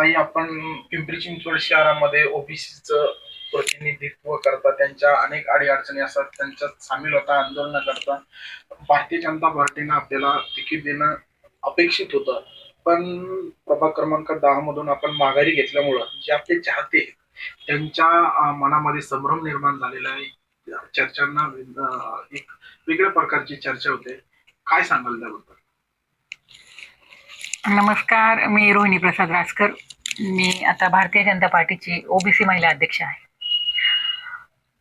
ताई आपण पिंपरी चिंचवड शहरामध्ये ओबीसीचं प्रतिनिधित्व करता त्यांच्या अनेक अडीअडचणी असतात त्यांच्यात सामील होता आंदोलन करता भारतीय जनता पार्टीनं आपल्याला तिकीट देणं अपेक्षित होतं. पण प्रभाग क्रमांक दहा मधून आपण माघारी घेतल्यामुळं जे आपले चाहते त्यांच्या मनामध्ये संभ्रम निर्माण झालेला आहे. चर्चांना एक वेगळ्या प्रकारची चर्चा होते. काय सांगाल त्याबद्दल? नमस्कार मी रोहिणी प्रसाद रासकर मी आता भारतीय जनता पार्टीची ओबीसी महिला अध्यक्ष आहे.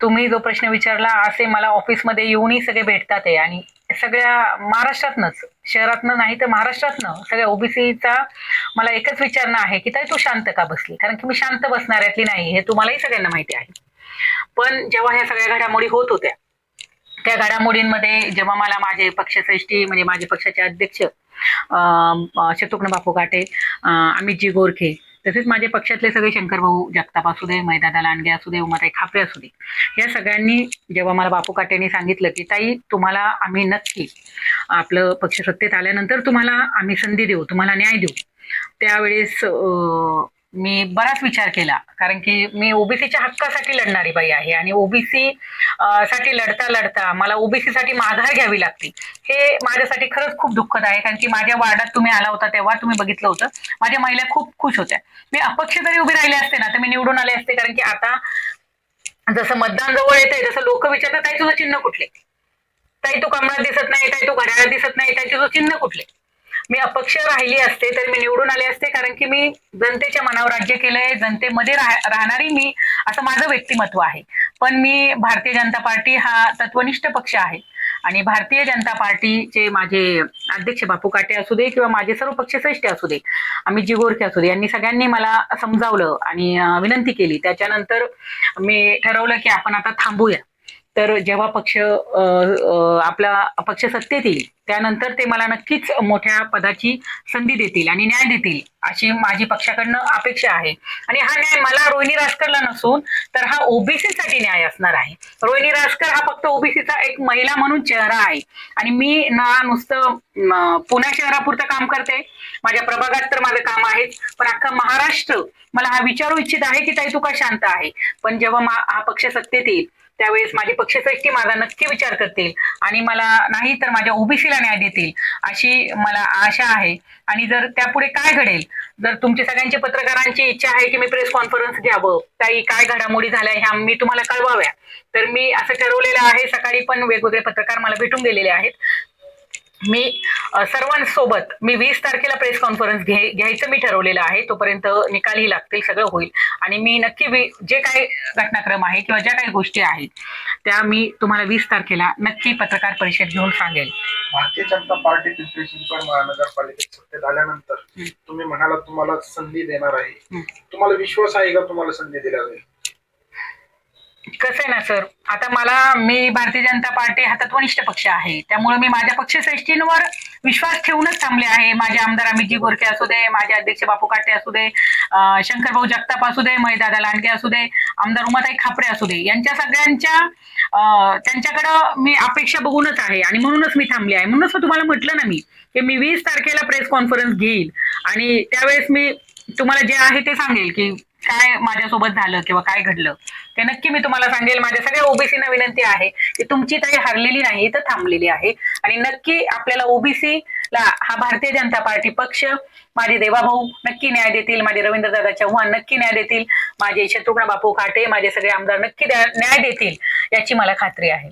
तुम्ही जो प्रश्न विचारला असे मला ऑफिसमध्ये येऊनही सगळे भेटतात आहे. आणि सगळ्या महाराष्ट्रातनंच शहरातनं नाही तर महाराष्ट्रातनं सगळ्या ओबीसीचा मला एकच विचारणं आहे की ताई तू शांत का बसली? कारण की मी शांत बसणाऱ्यातली नाही हे तुम्हालाही सगळ्यांना माहिती आहे. पण जेव्हा ह्या सगळ्या घडामोडी होत होत्या त्या घडामोडींमध्ये जेव्हा मला माझे पक्षश्रेष्ठी म्हणजे माझे पक्षाचे अध्यक्ष अं, शत्रुघ्न बापू काटे अं, अमितजी गोरखे तसेच माझे पक्षातले सगळे शंकरभाऊ जगताप असू दे मैदादा लांडगे असू दे उमाताई खापरे असू दे या सगळ्यांनी जेव्हा मला बापू काटेंनी सांगितलं की ताई तुम्हाला आम्ही नक्की आपलं पक्ष सत्तेत आल्यानंतर तुम्हाला आम्ही संधी देऊ तुम्हाला न्याय देऊ. त्यावेळेस मी बराच विचार केला. कारण की मी ओबीसीच्या हक्कासाठी लढणारी बाई आहे आणि ओबीसी साठी लढता लढता मला ओबीसी साठी माघार घ्यावी लागते. हे माझ्यासाठी खरंच खूप दुःखद आहे. कारण की माझ्या वार्डात तुम्ही आला होता तेव्हा तुम्ही बघितलं होतं. माझ्या महिला खूप खुश होत्या. मी अपक्ष जरी उभी राहिले असते ना तर मी निवडून आले असते. कारण की आता जसं मतदान जवळ येते जसं लोक विचारतात ताई तुझं चिन्ह कुठले? ताई तू कमळात दिसत नाही ताई तू घड्याळात दिसत नाही ताई तुझं चिन्ह कुठले? मी अपक्ष राहिली असते तर मी निवडून आले असते कारण की मी जनतेच्या मनावर राज्य केलंय जनतेमध्ये राह- राहणारी मी असं माझं व्यक्तिमत्व आहे. पण मी भारतीय जनता पार्टी हा तत्वनिष्ठ पक्ष आहे. आणि भारतीय जनता पार्टीचे माझे अध्यक्ष बापू काटे असू दे किंवा माझे सर्व पक्षश्रेष्ठ असू दे आम्ही जिगोरखे असू दे यांनी सगळ्यांनी मला समजावलं आणि विनंती केली. त्याच्यानंतर मी ठरवलं की आपण आता थांबूया. तर जेव्हा पक्ष अं, आपला पक्ष सत्तेत येईल त्यानंतर ते मला नक्कीच मोठ्या पदाची संधी देतील आणि न्याय देतील अशी माझी पक्षाकडनं अपेक्षा आहे. आणि हा न्याय मला रोहिणी राजकरला नसून तर हा ओबीसी साठी न्याय असणार आहे. रोहिणी राजकर हा फक्त ओबीसीचा एक महिला म्हणून चेहरा आहे. आणि मी ना नुसतं पुणे शहरापुरतं काम करते. माझ्या प्रभागात तर माझं काम आहेच. पण अख्खा महाराष्ट्र मला हा विचारू इच्छित आहे की ताई तू का शांत आहे? पण जेव्हा हा पक्ष सत्तेत येईल त्यावेळेस माझी पक्षश्रेष्ठी माझा नक्की विचार करतील आणि मला नाही तर माझ्या ओबीसीला न्याय देतील अशी मला आशा आहे. आणि जर त्यापुढे काय घडेल जर तुमची सगळ्यांची पत्रकारांची इच्छा आहे की मी प्रेस कॉन्फरन्स घ्यावं काही काय घडामोडी झाल्या ह्या मी तुम्हाला कळवाव्या. तर मी असं ठरवलेलं आहे सकाळी पण वेगवेगळे पत्रकार मला भेटून गेलेले आहेत. मी सर्वांसोबत मी वीस तारखेला प्रेस कॉन्फरन्स घे घ्यायचं मी ठरवलेलं आहे. तोपर्यंत निकालही लागतील सगळं होईल. आणि मी नक्की जे काही घटनाक्रम आहे किंवा ज्या काही गोष्टी आहेत त्या मी तुम्हाला वीस तारखेला नक्की पत्रकार परिषद घेऊन सांगेल. भारतीय जनता पार्टी पिंपरी चिंचवड महानगरपालिकेत सत्तेत आल्यानंतर. तुम्ही म्हणाला तुम्हाला संधी देणार आहे. तुम्हाला विश्वास आहे का तुम्हाला संधी दिल्या जाईल कसं आहे ना सर आता मला मी भारतीय जनता पार्टी हा तत्वनिष्ठ पक्ष आहे. त्यामुळे मी माझ्या पक्षश्रेष्ठींवर विश्वास ठेवूनच थांबले आहे. माझे आमदार अमितजी गोरके असू दे माझे अध्यक्ष बापू काटे असू दे शंकरभाऊ जगताप असू दे महीदादा लांडगे असू दे आमदार उमाताई खापरे असू दे यांच्या सगळ्यांच्या त्यांच्याकडं मी अपेक्षा बघूनच आहे आणि म्हणूनच मी थांबले आहे. म्हणूनच तुम्हाला म्हटलं ना मी की मी वीस तारखेला प्रेस कॉन्फरन्स घेईल. आणि त्यावेळेस मी तुम्हाला जे आहे ते सांगेल की काय माझ्यासोबत झालं किंवा काय घडलं ते नक्की मी तुम्हाला सांगेल. माझ्या सगळ्या ओबीसीना विनंती आहे की तुमची ताई हरलेली नाही तर थांबलेली आहे. आणि नक्की आपल्याला ओबीसी ला हा भारतीय जनता पार्टी पक्ष माझे देवाभाऊ नक्की न्याय देतील माझे रवींद्रदादा चव्हाण नक्की न्याय देतील माझे शत्रुघ्न बापू काटे माझे सगळे आमदार नक्की न्याय देतील याची मला खात्री आहे.